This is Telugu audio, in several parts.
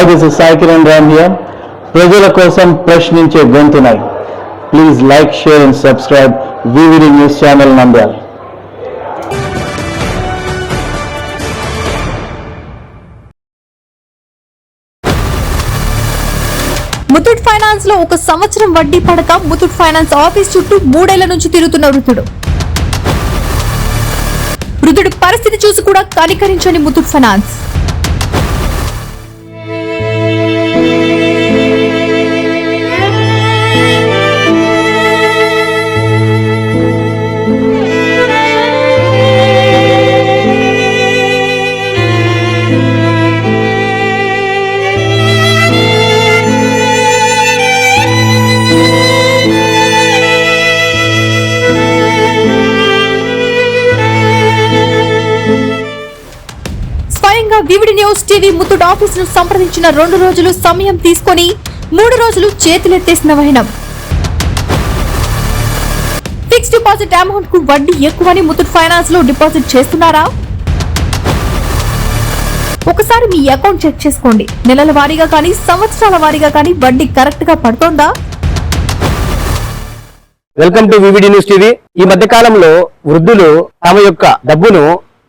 Hi this is Saikiran Ram here ప్రజల కోసం ప్రశ్నించే గొంతునై. Please like share and subscribe VVD news channel Nandyal Muthoot ఫైనాన్స్లో ఒక సంవత్సరం వడ్డీ పడక ముతూట్ ఫైనాన్స్ ఆఫీస్ చుట్టూ మూడేళ్ళ నుంచి తిరుగుతున్న వృద్ధుడు. వృద్ధుడి పరిస్థితి చూసి కూడా కనికరించని Muthoot finance. News TV Muthoot ఆఫీస్ను సంప్రదించిన రెండు రోజులు సమయం తీసుకొని మూడు రోజులు చేతులెత్తేసిన వైనం. ఫిక్స్ డిపాజిట్ అమౌంట్కు వడ్డీ ఎక్కువని ముత్తూట్ ఫైనాన్స్లో డిపాజిట్ చేస్తున్నారా? ఒకసారి మీ అకౌంట్ చెక్ చేసుకోండి. నెలల వారీగా కానీ సంవత్సరాల వారీగా కానీ వడ్డీ కరెక్ట్గా పడుతోందా? Welcome to VVD news TV. ఈ మధ్య కాలంలో వృద్ధులు తమ యొక్క డబ్బును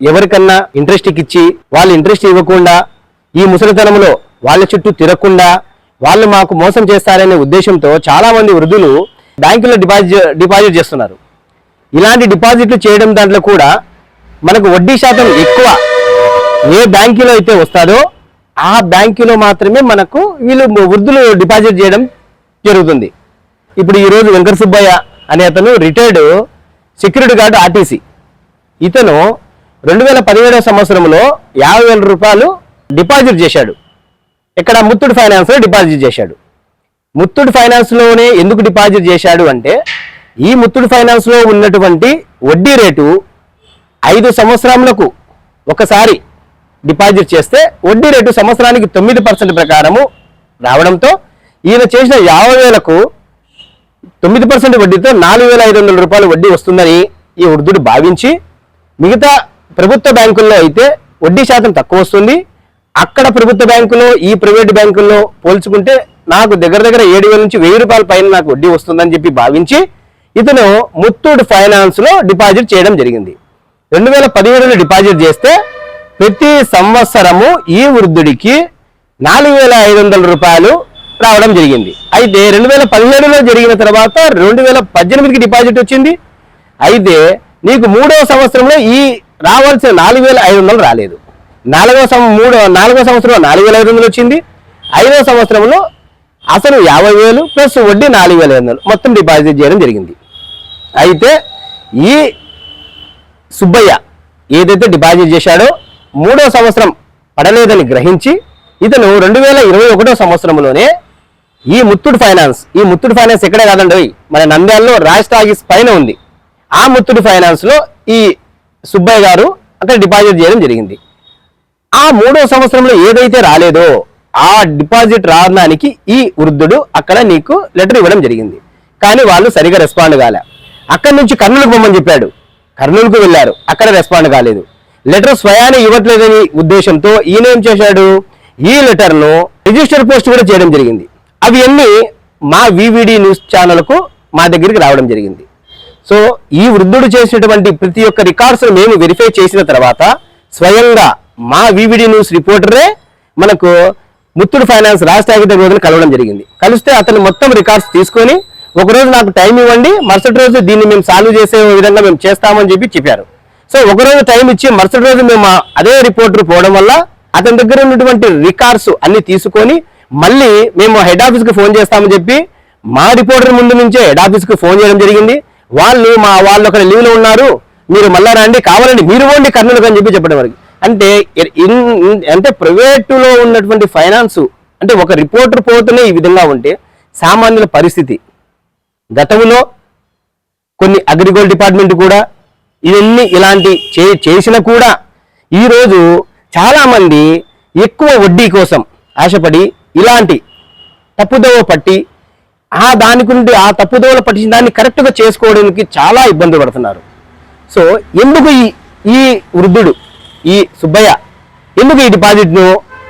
ఎవరికన్నా ఇంట్రెస్ట్ ఇచ్చి వాళ్ళు ఇంట్రెస్ట్ ఇవ్వకుండా ఈ ముసలితనంలో వాళ్ళ చుట్టూ తిరగకుండా వాళ్ళు మాకు మోసం చేస్తారనే ఉద్దేశంతో చాలామంది వృద్ధులు బ్యాంకులో డిపాజిట్ డిపాజిట్ చేస్తున్నారు. ఇలాంటి డిపాజిట్లు చేయడం దాంట్లో కూడా మనకు వడ్డీ శాతం ఎక్కువ ఏ బ్యాంకులో అయితే వస్తారో ఆ బ్యాంకులో మాత్రమే మనకు వీళ్ళు వృద్ధులు డిపాజిట్ చేయడం జరుగుతుంది. ఇప్పుడు ఈ రోజు వెంకట సుబ్బయ్య అనే అతను రిటైర్డ్ సెక్యూరిటీ గార్డ్ ఆర్టీసీ ఇతను రెండు వేల పదిహేడవ సంవత్సరంలో యాభై వేల రూపాయలు డిపాజిట్ చేశాడు. ఇక్కడ ముత్తుడు ఫైనాన్స్లో డిపాజిట్ చేశాడు. ముత్తుడు ఫైనాన్స్లోనే ఎందుకు డిపాజిట్ చేశాడు అంటే ఈ ముత్తుడు ఫైనాన్స్లో ఉన్నటువంటి వడ్డీ రేటు ఐదు సంవత్సరములకు ఒకసారి డిపాజిట్ చేస్తే వడ్డీ రేటు సంవత్సరానికి తొమ్మిది పర్సెంట్ ప్రకారము రావడంతో ఈయన చేసిన యాభై వేలకు తొమ్మిది పర్సెంట్ వడ్డీతో నాలుగు వేల ఐదు వందల రూపాయలు వడ్డీ వస్తుందని ఈ వృద్ధుడు భావించి మిగతా ప్రభుత్వ బ్యాంకుల్లో అయితే వడ్డీ శాతం తక్కువ వస్తుంది. అక్కడ ప్రభుత్వ బ్యాంకులో ఈ ప్రైవేట్ బ్యాంకుల్లో పోల్చుకుంటే నాకు దగ్గర దగ్గర ఏడు వేల నుంచి వెయ్యి రూపాయల పైన నాకు వడ్డీ వస్తుందని చెప్పి భావించి ఇతను ముత్తూట్ ఫైనాన్స్లో డిపాజిట్ చేయడం జరిగింది. రెండు వేల పదిహేడులో డిపాజిట్ చేస్తే ప్రతి సంవత్సరము ఈ వృద్ధుడికి నాలుగు వేల ఐదు వందల రూపాయలు రావడం జరిగింది. అయితే రెండు వేల పదిహేడులో జరిగిన తర్వాత రెండు వేల పద్దెనిమిదికి డిపాజిట్ వచ్చింది. అయితే నీకు మూడవ సంవత్సరంలో ఈ రావాల్సిన నాలుగు వేల ఐదు వందలు రాలేదు. నాలుగవ సం మూడో నాలుగో సంవత్సరంలో నాలుగు వేల ఐదు వందలు వచ్చింది. ఐదవ సంవత్సరంలో అసలు యాభై వేలు ప్లస్ వడ్డీ నాలుగు వేల ఐదు వందలు మొత్తం డిపాజిట్ చేయడం జరిగింది. అయితే ఈ సుబ్బయ్య ఏదైతే డిపాజిట్ చేశాడో మూడో సంవత్సరం పడలేదని గ్రహించి ఇతను రెండు వేల ఇరవై ఒకటో సంవత్సరంలోనే ఈ ముత్తుడు ఫైనాన్స్ ఈ ముత్తుడు ఫైనాన్స్ ఎక్కడే కాదండి మన నంద్యాలలో రాజ్ ఆఫీస్ పైన ఉంది. ఆ ముత్తుడు ఫైనాన్స్లో ఈ సుబ్బయ్య గారు అక్కడ డిపాజిట్ చేయడం జరిగింది. ఆ మూడో సంవత్సరంలో ఏదైతే రాలేదో ఆ డిపాజిట్ రావడానికి ఈ వృద్ధుడు అక్కడ నీకు లెటర్ ఇవ్వడం జరిగింది. కానీ వాళ్ళు సరిగా రెస్పాండ్ కాలే. అక్కడి నుంచి కర్నూలుకు పొమ్మని చెప్పాడు. కర్నూలుకు వెళ్ళారు. అక్కడ రెస్పాండ్ కాలేదు. లెటర్ స్వయాన్ని ఇవ్వట్లేదని ఉద్దేశంతో ఈయన ఏం చేశాడు? ఈ లెటర్ను రిజిస్టర్ పోస్ట్ కూడా చేయడం జరిగింది. అవి అన్నీ మా వివిడి న్యూస్ ఛానల్కు మా దగ్గరికి రావడం జరిగింది. సో ఈ వృద్ధుడు చేసినటువంటి ప్రతి ఒక్క రికార్డ్స్ మేము వెరిఫై చేసిన తర్వాత స్వయంగా మా వివిడి న్యూస్ రిపోర్టరే మనకు ముత్తుడు ఫైనాన్స్ రాష్ట్ర ఆగిత రోజున కలవడం జరిగింది. కలిస్తే అతను మొత్తం రికార్డ్స్ తీసుకొని ఒకరోజు నాకు టైం ఇవ్వండి మరుసటి రోజు దీన్ని మేము సాల్వ్ చేసే విధంగా మేము చేస్తామని చెప్పి చెప్పారు. సో ఒకరోజు టైం ఇచ్చి మరుసటి రోజు మేము అదే రిపోర్టర్ పోవడం వల్ల అతని దగ్గర ఉన్నటువంటి రికార్డ్స్ అన్ని తీసుకొని మళ్ళీ మేము హెడ్ ఆఫీస్కి ఫోన్ చేస్తామని చెప్పి మా రిపోర్టర్ ముందు నుంచే హెడ్ ఆఫీస్కి ఫోన్ చేయడం జరిగింది. వాళ్ళు మా వాళ్ళు అక్కడ లీవ్లో ఉన్నారు మీరు మళ్ళా రండి కావాలండి మీరు పోండి కర్నూలు అని చెప్పి చెప్పడం వరకు. అంటే ఇన్- అంటే ప్రైవేటులో ఉన్నటువంటి ఫైనాన్స్ అంటే ఒక రిపోర్టర్ పోతూనే ఈ విధంగా ఉంటే సామాన్యుల పరిస్థితి. గతంలో కొన్ని అగ్రికల్చర్ డిపార్ట్మెంట్ కూడా ఇవన్నీ ఇలాంటి చే చేసినా కూడా ఈరోజు చాలామంది ఎక్కువ వడ్డీ కోసం ఆశపడి ఇలాంటి తప్పుదోవ పట్టి ఆ దాని గురించి ఆ తప్పుదోవలు పట్టించిన దాన్ని కరెక్ట్గా చేసుకోవడానికి చాలా ఇబ్బంది పడుతున్నారు. సో ఎందుకు ఈ ఈ వృద్ధుడు ఈ సుబ్బయ్య ఎందుకు ఈ డిపాజిట్ను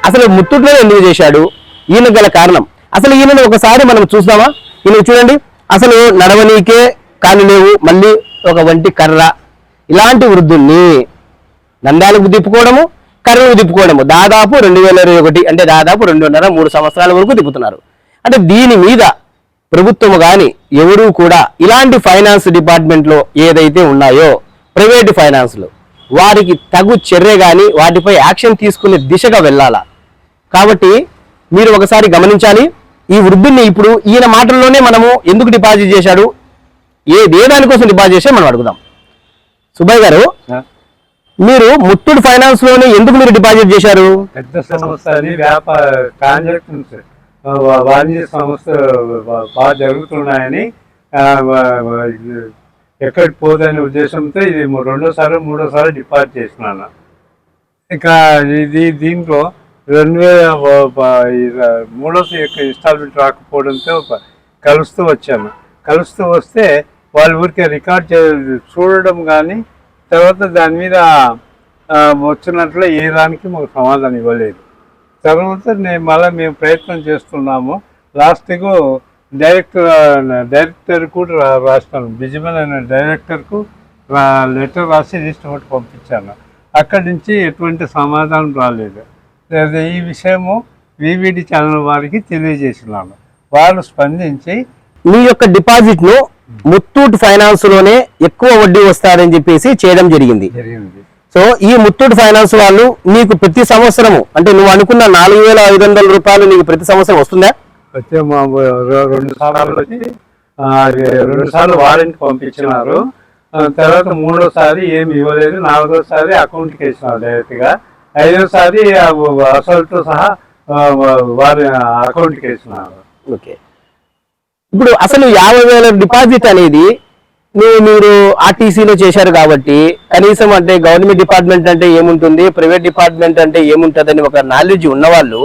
అసలు ముత్తూట్లో ఎందుకు చేశాడు? ఈయన గల కారణం. అసలు ఈయనను ఒకసారి మనం చూద్దామా ఈయన చూడండి. అసలు నడవనీకే కాని లేవు మళ్ళీ ఒక వంటి కర్ర. ఇలాంటి వృద్ధుల్ని నందాలకు తిప్పుకోవడము కర్రలకు తిప్పుకోవడము. దాదాపు రెండు వేల ఇరవై ఒకటి అంటే దాదాపు రెండున్నర మూడు సంవత్సరాల వరకు తిప్పుతున్నారు. అంటే దీని మీద ప్రభుత్వం కానీ ఎవరూ కూడా ఇలాంటి ఫైనాన్స్ డిపార్ట్మెంట్లో ఏదైతే ఉన్నాయో ప్రైవేట్ ఫైనాన్స్లు వారికి తగు చర్య కానీ వాటిపై యాక్షన్ తీసుకునే దిశగా వెళ్ళాలా? కాబట్టి మీరు ఒకసారి గమనించాలి. ఈ వృద్ధుల్ని ఇప్పుడు ఈయన మాటల్లోనే మనము ఎందుకు డిపాజిట్ చేశాడు? ఏ ఏ దానికోసం డిపాజిట్ చేశాడు మనం అడుగుదాం. సుబ్బయ్య గారు మీరు ముత్తూట్ ఫైనాన్స్లోనే ఎందుకు మీరు డిపాజిట్ చేశారు? పెద్ద సంస్థ వాణిజ్య సంస్థ బాగా జరుగుతున్నాయని ఎక్కడికి పోదనే ఉద్దేశంతో ఇది రెండోసారి మూడోసారి డిపార్ట్ చేసినాను ఇంకా ఇది దీంట్లో రెండు వేల యొక్క ఇన్స్టాల్మెంట్ రాకపోవడంతో కలుస్తూ వచ్చాను. కలుస్తూ వస్తే వాళ్ళ ఊరికే రికార్డ్ చే చూడడం కానీ తర్వాత దాని మీద వచ్చినట్లు ఏ దానికి మాకు సమాధానం ఇవ్వలేదు. తర్వాత నేను మళ్ళీ మేము ప్రయత్నం చేస్తున్నాము. లాస్ట్కు డైరెక్టర్ డైరెక్టర్ కూడా రా- రాసినాను బిజిమన్ అనే డైరెక్టర్కు లెటర్ రాసి లిస్ట్ ఒకటి పంపించాను. అక్కడి నుంచి ఎటువంటి సమాధానం రాలేదు. ఈ విషయము వివిడి ఛానల్ వారికి తెలియజేసినాను వారు స్పందించి మీ యొక్క డిపాజిట్ను ముత్తూట్ ఫైనాన్స్లోనే ఎక్కువ వడ్డీ వస్తారని చెప్పేసి చేయడం జరిగింది. జరిగింది. సో ఈ ముత్తూట్ ఫైనాన్స్ వాళ్ళు నీకు ప్రతి సంవత్సరము అంటే నువ్వు అనుకున్న నాలుగు వేల ఐదు వందల రూపాయలు నీకు ప్రతి సంవత్సరం వస్తుందా? వచ్చే రెండు సార్లు వచ్చి రెండు సార్లు వారెంట్ పంపించినారు. తర్వాత మూడోసారి ఏమి ఇవ్వలేదు. నాలుగోసారి అకౌంట్కి వేసినారు డైరెక్ట్గా ఐదోసారి అసలుతో సహా వారి అకౌంట్కి వేసినారు. ఓకే. ఇప్పుడు అసలు యాభై వేల డిపాజిట్ అనేది మీరు ఆర్టీసీలో చేశారు కాబట్టి కనీసం అంటే గవర్నమెంట్ డిపార్ట్మెంట్ అంటే ఏముంటుంది? ప్రైవేట్ డిపార్ట్మెంట్ అంటే ఏముంటుందని ఒక నాలెడ్జ్ ఉన్నవాళ్ళు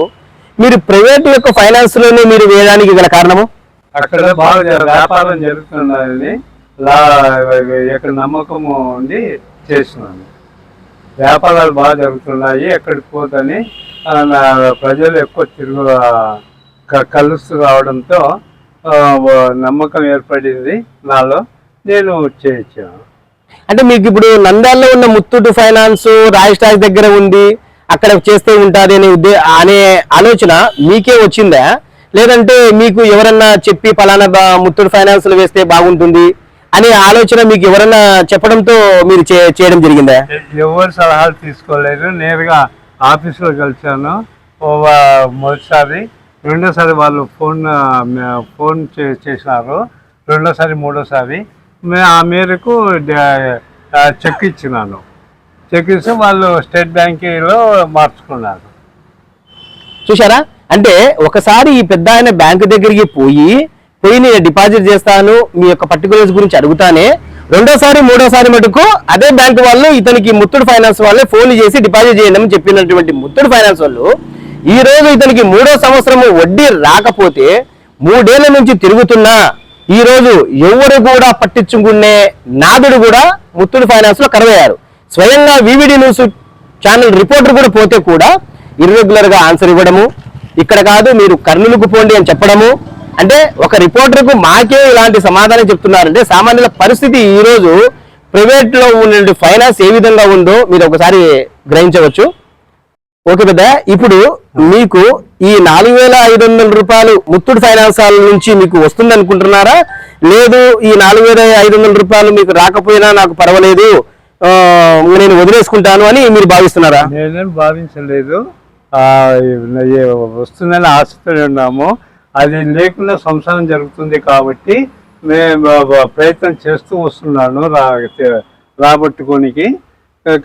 మీరు ప్రైవేట్ యొక్క ఫైనాన్స్లోనే మీరు వేయడానికి గల కారణము? అక్కడ బాగా వ్యాపారం జరుగుతున్నదని లా ఎక్కడ నమ్మకము ఉండి చేస్తున్నాను. వ్యాపారాలు బాగా జరుగుతున్నాయి ఎక్కడికి పోతని నా ప్రజలు ఎక్కువ తిరుగు క- కలుస్తూ రావడంతో నమ్మకం ఏర్పడింది నాలో. నేను చేయించాను అంటే మీకు ఇప్పుడు నంద్యాలలో ఉన్న ముత్తూట్ ఫైనాన్స్ స్టాక్ దగ్గర ఉంది అక్కడ చేస్తే ఉంటుంది అనే ఉద్దే అనే ఆలోచన మీకే వచ్చిందా? లేదంటే మీకు ఎవరన్నా చెప్పి పలానా బా- ముత్తూట్ ఫైనాన్స్లో వేస్తే బాగుంటుంది అనే ఆలోచన మీకు ఎవరన్నా చెప్పడంతో మీరు చే- చేయడం జరిగిందా? ఎవరు సలహాలు తీసుకోలేదు. నేరుగా ఆఫీసులో కలిశాను. మొదటిసారి రెండోసారి వాళ్ళు ఫోన్ ఫోన్ చేసినారు రెండోసారి మూడోసారి ఆ మేరకు చెక్ ఇచ్చినాను. చెక్ ఇస్తే వాళ్ళు స్టేట్ బ్యాంకీలో మార్చుకున్నారు. చూశారా? అంటే ఒకసారి ఈ పెద్ద ఆయన బ్యాంకు దగ్గరికి పోయి పోయి నేను డిపాజిట్ చేస్తాను మీ యొక్క పర్టికులర్స్ గురించి అడుగుతానే రెండోసారి మూడోసారి మటుకు అదే బ్యాంకు వాళ్ళు ఇతనికి ముత్తూట్ ఫైనాన్స్ వాళ్ళే ఫోన్ చేసి డిపాజిట్ చేయండి అని చెప్పినటువంటి ముత్తూట్ ఫైనాన్స్ వాళ్ళు ఈ రోజు ఇతనికి మూడో సంవత్సరము వడ్డీ రాకపోతే మూడేళ్ళ నుంచి తిరుగుతున్నా ఈరోజు ఎవరు కూడా పట్టించుకునే నాదుడు కూడా ముత్తూట్ ఫైనాన్స్లో కరువయ్యారు. స్వయంగా వివిడి న్యూస్ ఛానల్ రిపోర్టర్ కూడా పోతే కూడా ఇర్రెగ్యులర్గా ఆన్సర్ ఇవ్వడము ఇక్కడ కాదు మీరు కర్నూలుకు పోండి అని చెప్పడము. అంటే ఒక రిపోర్టర్కు మాకే ఇలాంటి సమాధానం చెప్తున్నారంటే సామాన్యుల పరిస్థితి ఈరోజు ప్రైవేట్లో ఉన్న ఫైనాన్స్ ఏ విధంగా ఉందో మీరు ఒకసారి గ్రహించవచ్చు. ఓకే పెద్ద ఇప్పుడు మీకు ఈ నాలుగు వేల ఐదు వందల రూపాయలు ముత్తుడు ఫైనాన్స్ నుంచి మీకు వస్తుంది అనుకుంటున్నారా లేదు ఈ నాలుగు వేల ఐదు వందల రూపాయలు మీకు రాకపోయినా నాకు పర్వాలేదు నేను వదిలేసుకుంటాను అని మీరు భావిస్తున్నారా? నేనేం భావించలేదు. వస్తుందని ఆశతో ఉన్నాము. అది లేకుండా సంసారం జరుగుతుంది కాబట్టి మేము ప్రయత్నం చేస్తూ వస్తున్నాను రాబట్టుకోనికి.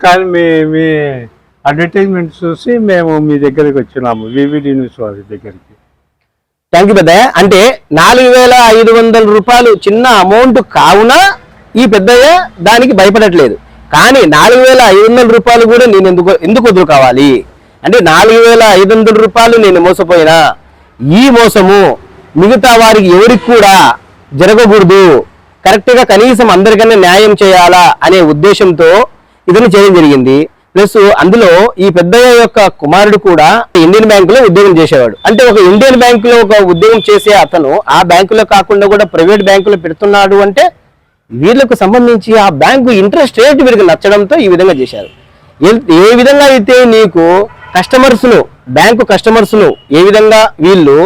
కానీ మీ మీ అడ్వర్టైజ్మెంట్ చూసి మేము మీ దగ్గరికి వచ్చినాము వివిడి న్యూస్ వారి దగ్గరికి. థ్యాంక్ యూ పెద్దయ్య. అంటే నాలుగు వేల ఐదు వందల రూపాయలు చిన్న అమౌంట్ కావున ఈ పెద్దయ్య దానికి భయపడట్లేదు. కానీ నాలుగు వేల ఐదు వందల రూపాయలు కూడా నేను ఎందుకు ఎందుకు వదులు కావాలి అంటే నాలుగు వేల ఐదు వందల రూపాయలు నేను మోసపోయినా? ఈ మోసము మిగతా వారికి ఎవరికి కూడా జరగకూడదు. కరెక్ట్గా కనీసం అందరికన్నా న్యాయం చేయాలా అనే ఉద్దేశంతో ఇదని చేయడం జరిగింది. ప్లస్ అందులో ఈ పెద్దయ్య యొక్క కుమారుడు కూడా ఇండియన్ బ్యాంకులో ఉద్యోగం చేసేవాడు. అంటే ఒక ఇండియన్ బ్యాంకులో ఒక ఉద్యోగం చేసే అతను ఆ బ్యాంకులో కాకుండా కూడా ప్రైవేట్ బ్యాంకులో పెడుతున్నాడు అంటే వీళ్ళకు సంబంధించి ఆ బ్యాంకు ఇంట్రెస్ట్ రేట్ వీరికి నచ్చడంతో ఈ విధంగా చేశారు. ఏ- విధంగా అయితే నీకు కస్టమర్స్ను బ్యాంకు కస్టమర్స్ను ఏ విధంగా వీళ్ళు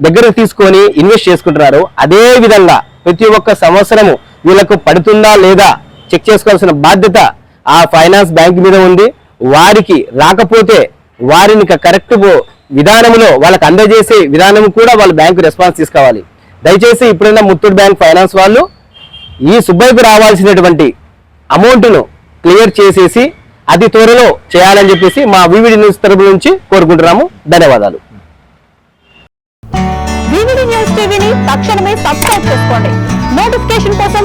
దగ్గరకు తీసుకొని ఇన్వెస్ట్ చేసుకుంటున్నారు అదే విధంగా ప్రతి ఒక్క సంవత్సరము వీళ్ళకు పడుతుందా లేదా చెక్ చేసుకోవాల్సిన బాధ్యత ఆ ఫైనాన్స్ బ్యాంక్ మీద ఉంది. వారికి రాకపోతే వారిని కరెక్ట్ విధానంలో వాళ్ళకి అందజేసే విధానం కూడా వాళ్ళ బ్యాంకు రెస్పాన్స్ తీసుకోవాలి. దయచేసి ఇప్పుడైనా ముత్తూట్ బ్యాంక్ ఫైనాన్స్ వాళ్ళు ఈ సుబ్బయ్యకు రావాల్సినటువంటి అమౌంట్ను క్లియర్ చేసేసి అతి త్వరలో చేయాలని చెప్పేసి మా వివిడి న్యూస్ తరపు నుంచి కోరుకుంటున్నాము. ధన్యవాదాలు. వివిడి న్యూస్ టీవీని తక్షణమే సబ్స్క్రైబ్ చేసుకోండి. నోటిఫికేషన్ కోసం